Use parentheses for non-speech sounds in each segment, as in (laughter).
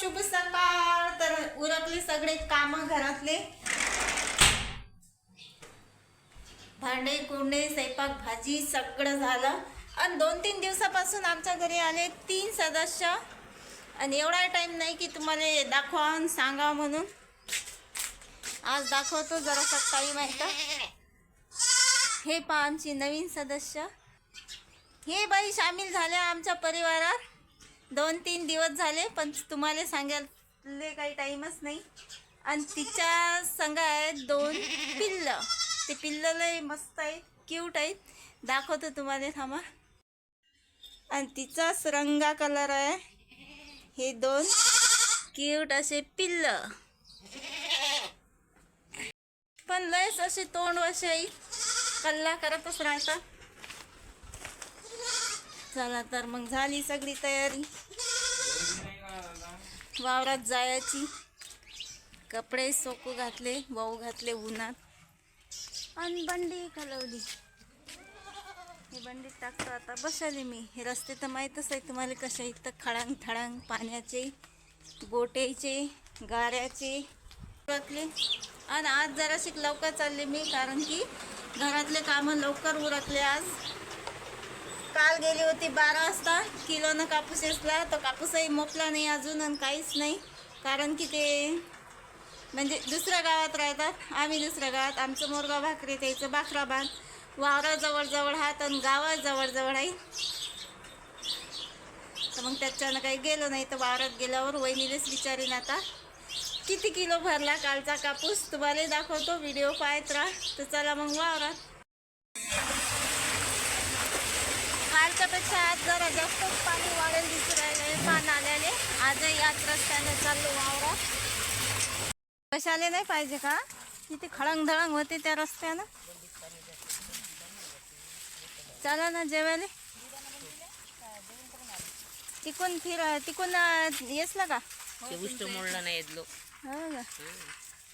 शुभ सकाळ. तर उरकले सगळे काम घरातले. भांडे कुंडे स्वयंपाक भाजी सगळं झालं. आणि दोन तीन दिवसापासून आमच्या घरी आले तीन सदस्य. आणि एवढा टाईम नाही की तुम्हाला दाखवा आणि सांगा म्हणून. आज दाखवतो जरासा टाईम आहे का? हे पहा आमची नवीन सदस्य. हे बाई सामील झाल्या आमच्या परिवारात. दोन तीन दिवस झाले पण तुम्हाला सांगायला काही टाईमच नाही. आणि तिच्या संग आहेत दोन पिल्लं. ते पिल्लं लय मस्त आहेत क्यूट आहेत. दाखवतो तुम्हाला थांबा. आणि तिचाच रंगा कलर आहे. हे दोन क्यूट असे पिल्लं. पण लयच असे तोंड असे कल्ला करतच राहतात. चला तर मग झाली सगळी तयारी. वावरात जायची. कपडे सोकू घातले वाऊ घातले उन्हात. आणि बंडी घालवली हे बंडीत टाकतो आता. बसाले मी. हे रस्ते तर माहीतच आहे तुम्हाला कशा इथं खडांग थडांग पाण्याचे गोटेचे गाऱ्याचे उरकले. आणि आज जराशी लवकर चालले मी कारण की घरातले कामं लवकर उरकले आज. काल गेली होती बारा वाजता. किलोनं कापूस असला तो कापूसही मोपला नाही अजून आणि काहीच नाही. कारण की ते म्हणजे दुसऱ्या गावात राहतात. आम्ही दुसऱ्या गावात. आमचं मोरगाव भाकरी त्याचं बाखराबाद वावराजवळजवळ हात आणि गावा जवळजवळ आहे. तर मग त्याच्यानं काही गेलो नाही. तर वावरात गेल्यावर वहिनीलेच विचारीन आता. किती किलो भरला कालचा कापूस? तुम्हाला दाखवतो. व्हिडिओ पाहत राहा. तर चला मग वावरात. कालच्या पेक्षा आज जरा जास्तच पाणी वाढेल दिसू राहिले पान आल्याने आजही याच रस्त्याने चाललो वावरात. कशाले नाही पाहिजे का? किती खळंग धळंग होते त्या रस्त्यानं. चला ना जेवायला. तिकून फिर तिकून येसला का? मोडलं नाही येतलो हो का?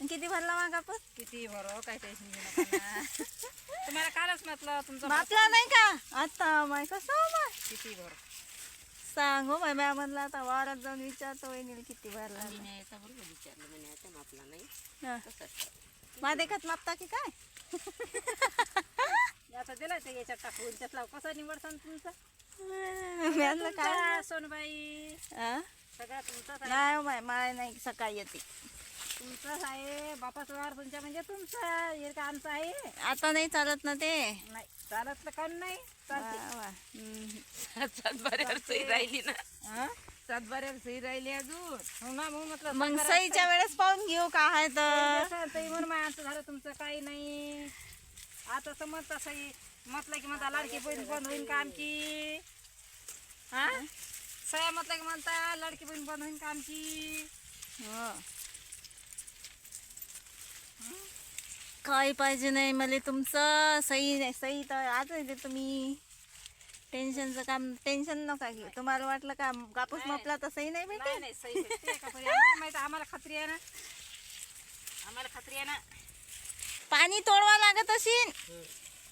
किती भरला मग कापूस? किती भरो काय टेन्शन घेऊ नका ना. (laughs) तुम्हाला कालच म्हटलं तुमचं मापला नाही का? आता माय कसं माय किती भरो? सांग हो बाय म्या म्हणलं आता वावरात जाऊन विचारतो वहिनीला किती भरला मी याचा बरोबर विचारलं म्हणे आता मापला नाही. हा. तसंच. मा देखत मापता की काय? (laughs) याचा दिला ते याच्यात टाकून त्यातला कसा निवडसान तुमचा? मी (laughs) म्हणलं काय? तुमचा, सोनबाई. हा? सगळा तुमचाच आहे. नाही हो बाय माय नाही सकाळी येते. तुमचाच आहे बापाचा वार तुमच्या म्हणजे तुमचा हे का आमचा आहे? आता नाही चालत ना ते. नाही चालत तर काऊन नाही? चालते. सातबाऱ्यावर सही राहिली ना. हा? सातबाऱ्यावर सही राहिली अजून. हो ना मग म्हटलं मग सईच्या वेळेस पाहून घेऊ का आहे तर. तरी म्हणून माझं झालं तुमचं काही नाही. आता समज तसंही म्हटलं की म्हणता लाडकी बहीण बंद होईन का आमची? हा? सया म्हटलं की म्हणता लाडकी बहीण बंद होईन का आमची? हो. काही पाहिजे नाही मला तुमचं सही नाही सही तर आज येते तुम्ही टेन्शनचं काम टेन्शन नका घेऊ. तुम्हाला वाटलं का कापूस मापला तर सही नाही नाही भेटेल? नाही सही भेटते. का बरी? आम्हाला माहिती आहे, आम्हाला खात्री आहे ना. आम्हाला खात्री आहे ना. पाणी तोडवा लागत असेल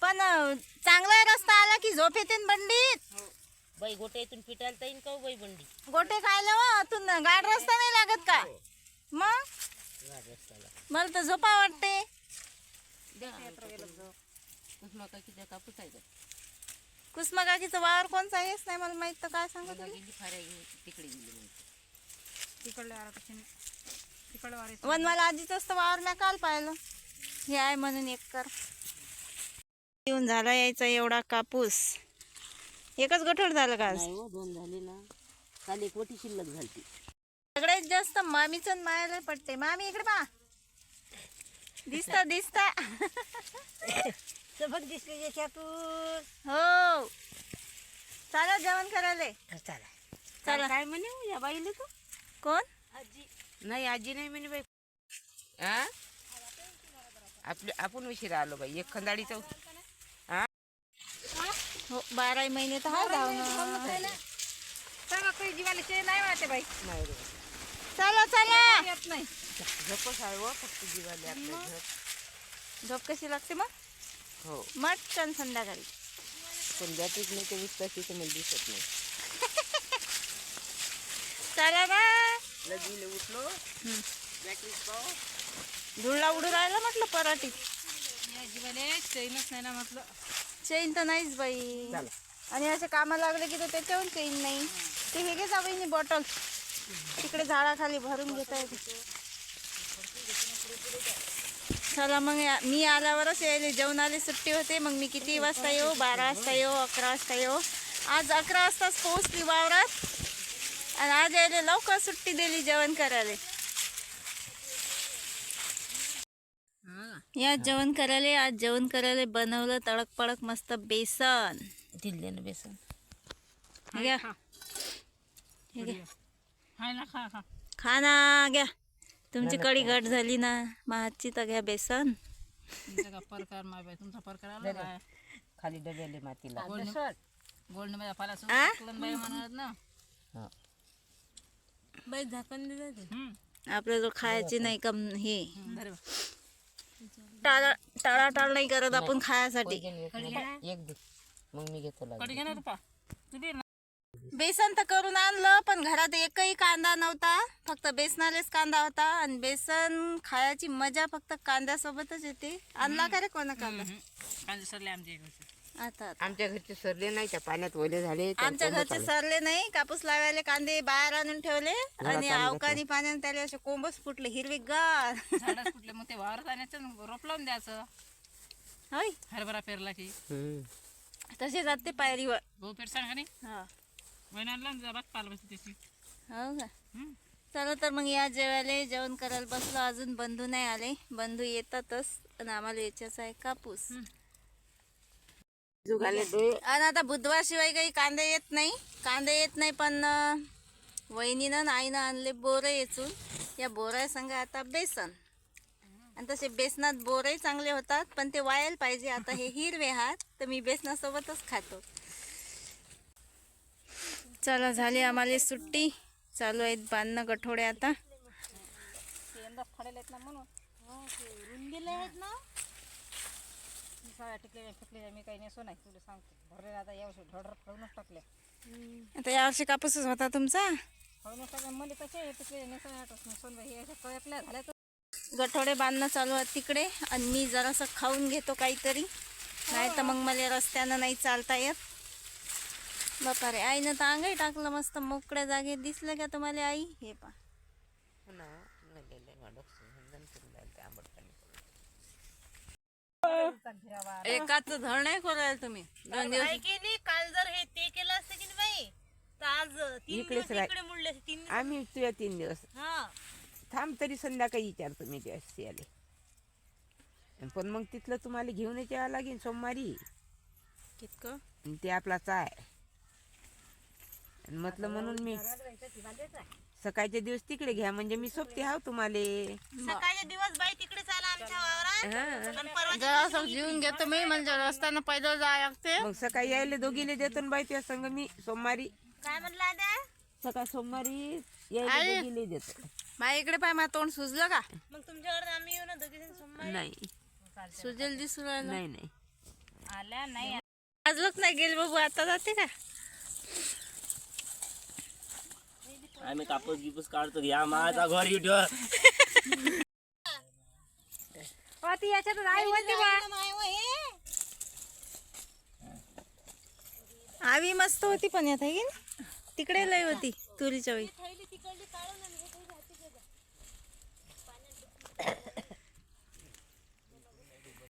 पण अं, चांगला रस्ता आला की झोप येते न बंडीत. बाई गोट्या इथून पिटायला तर येईन का हो बाई बंडी? गोटे खायला वा आतून गाड रस्ता नाही लागत का मग? मला तर झोपा वाटते. मका किती कापूस आहे वावर कोणचा हेच नाही मला माहीत तर काय सांगत फाऱ्या घेऊन तिकडे गेली तिकडले वारा वारे वन मला आधीच असतं वावर मी काल पाहिलं. हे आहे म्हणून एक कर. येऊन झाला यायचा एवढा कापूस. एकच गठोड झालं का हो दोन झाले ना. काल एक वटी शिल्लक झाली सगळ्यात जास्त मामीचं मायाला पडते मामी इकडे पा दिसता दिसता. (laughs) बघ दिसले याच्यातून हो. चला जेवण करायला. चला. चला. काय म्हणे हो या बाईला तू? कोण? आजी. नाही आजी नाही म्हणे बाई. हा आपले आपण उशिरा आलो बाई. एक खंदाडीचा हा हो बारा महिने तर हा जाऊ काही जीवाला नाही वाटते बाई. नाही चला चला. येत नाही. झोपच आहे व फक्त जीवाले आपल्या झोप. झोप कशी लागते मग? हो. मटकन संध्याकाळी. पण बॅटरीच नाही ते वीस तास तिथे मला दिसत नाही. (laughs) चला ना लगीले उठलो. बॅटरी पाव धुळला उडू राहिला म्हटलं पराठी. या जीवाले चैनच नाही ना म्हटलं. चेन तर नाहीच बाई. चला. आणि असे कामाला लागले की तर त्याच्याहून चेन नाही. ते हे घे जावईनी बॉटल तिकडे झाडाखाली भरून घेता येते. चला मग मी आल्यावरच यायले. जेवणाले सुट्टी होते. मग मी किती वाजता येऊ? बारा वाजता येऊ? अकरा वाजता येऊ? आज अकरा वाजताच पोहोचली वावरात. आणि आज यायले लवकर सुट्टी दिली जेवण करायला. या जेवण करायला. आज जेवण करायला बनवलं तडक पडक मस्त बेसन. दिले ना बेसन घ्या हाय ना खा खा. खा ना घ्या. तुमची कडी घट झाली ना. महाची तर घ्या बेसन. तुमचा का प्रकार माय बाई? तुमचा प्रकार आला काय? खाली डब्याले मातीला. गोल्ड माझ्या पाला आ? बाई म्हणत ना. हा. बाई झाकण दे जाते. हम्म. आपल्याला खायची नाही कम हे. बा. टाळा टाळा टाळ नाही करत आपण खायासाठी. एक एक दे. मग मी घेतो लागेल. कडी घे ना रुपा. तू दे ना. बेसन तर करून आणलं पण घरात एकही कांदा नव्हता. फक्त बेसनालेच कांदा होता आणि बेसन खायची मजा फक्त कांद्यासोबतच येते. आणला का रे कोणा कांदा? कांदे सरले आमच्या इकडचे आता आता. आमच्या घरचे सरले नाही त्या पाण्यात ओले झाले त्या आमच्या घरचे. सरले नाही कापूस लावायला कांदे बाहेर आणून ठेवले आणि अवकानी पाण्याने त्याला असे कोंबच फुटले हिरवे गार झाडच कुठले मग ते वावरात आणायचं आणि रोप लावून द्यायचं. होय. हरभरा पेरला की. हम्म. तसे जाते पायरीवर. भाऊ पेर सांग का नाही? हा. पाल बसते त्याची. हो का? हम्म. चला तर मग या जेवायला जेवण करायला बसलो. अजून बंधू नाही आले. बंधू येतातच. आणि आम्हाला याच्याचा आहे कापूस. जुगाले डोळे आणि आता बुधवार शिवाय काही कांदे येत नाही. कांदे येत नाही पण अं, वहिनीनं आणि आईनं आणले बोरं येचून. या बोरा संग आता बेसन. आणि तसे बेसनात बोरही चांगले होतात पण ते वायाला पाहिजे. आता हे हिरवे हात तर मी बेसनासोबतच खातो. चला झाली आम्हाला सुट्टी. चालू आहेत बांधणं कठोडे आता. ना टिकले मी काही नेसो नाही तुला सांगतो आता यावर्षी आता यावर्षी कापूसच होता तुमचा? मला कसे नेसो नेसून तर गठोडे बांधणं चालू आहे तिकडे. आणि मी जरासं खाऊन घेतो काहीतरी. नाही तर मग मला रस्त्यानं नाही चालता येत. बापा रे आईनं तर अंगही टाकलं मस्त मोकळ्या जागेत दिसलं का तुम्हाला आई? हे पा. एकाच धड नाही करायला तुम्ही. दोन दिवस काल जर हे ते केलं असतं की नाही बाई तर आज तीन इकडेच दिवस राह- इकडे मुडले असते. तीन आम्ही तुया तीन दिवस. हा. थांब तरी संध्याकाळी विचारतो मी जास्ती आले. पण मग तिथलं तुम्हाला घेऊनच यावं लागेल सोमवारी. कितकं? आणि ते आपला चाय. म्हटलं म्हणून मी सकाळचे दिवस तिकडे घ्या म्हणजे मी सोबती हाव तुम्हाला. सकाळचे दिवस बाई तिकडे चाला आमच्या वावरात. आणि परवा जरासं जीवन घेतो मी म्हणजे रस्त्यानं पैदल जायला लागते. मग सकाळी यायला दोघीले देतो ना बाई त्या संग मी सोमवारी. काय म्हणलं आता? सकाळ सोमवारी यायला. दोघीले देतो. माझ्या इकडे पाय माझं तोंड सुजलं का? मग तुमच्यावर आम्ही येऊ ना दोघी जण सोमवारी? नाही. सुजेल राहिलं. नाही नाही. आल्या नाही आजलोच नाही गेल बाबू आता जाते का? आम्ही कापूस गिपूस काढतो. घ्या माझा घर ठेव ती याच्यात आई होती बा. आवी मस्त होती पण यात आहे की नाही? तिकडे लय होती तुरीच्या वेळी.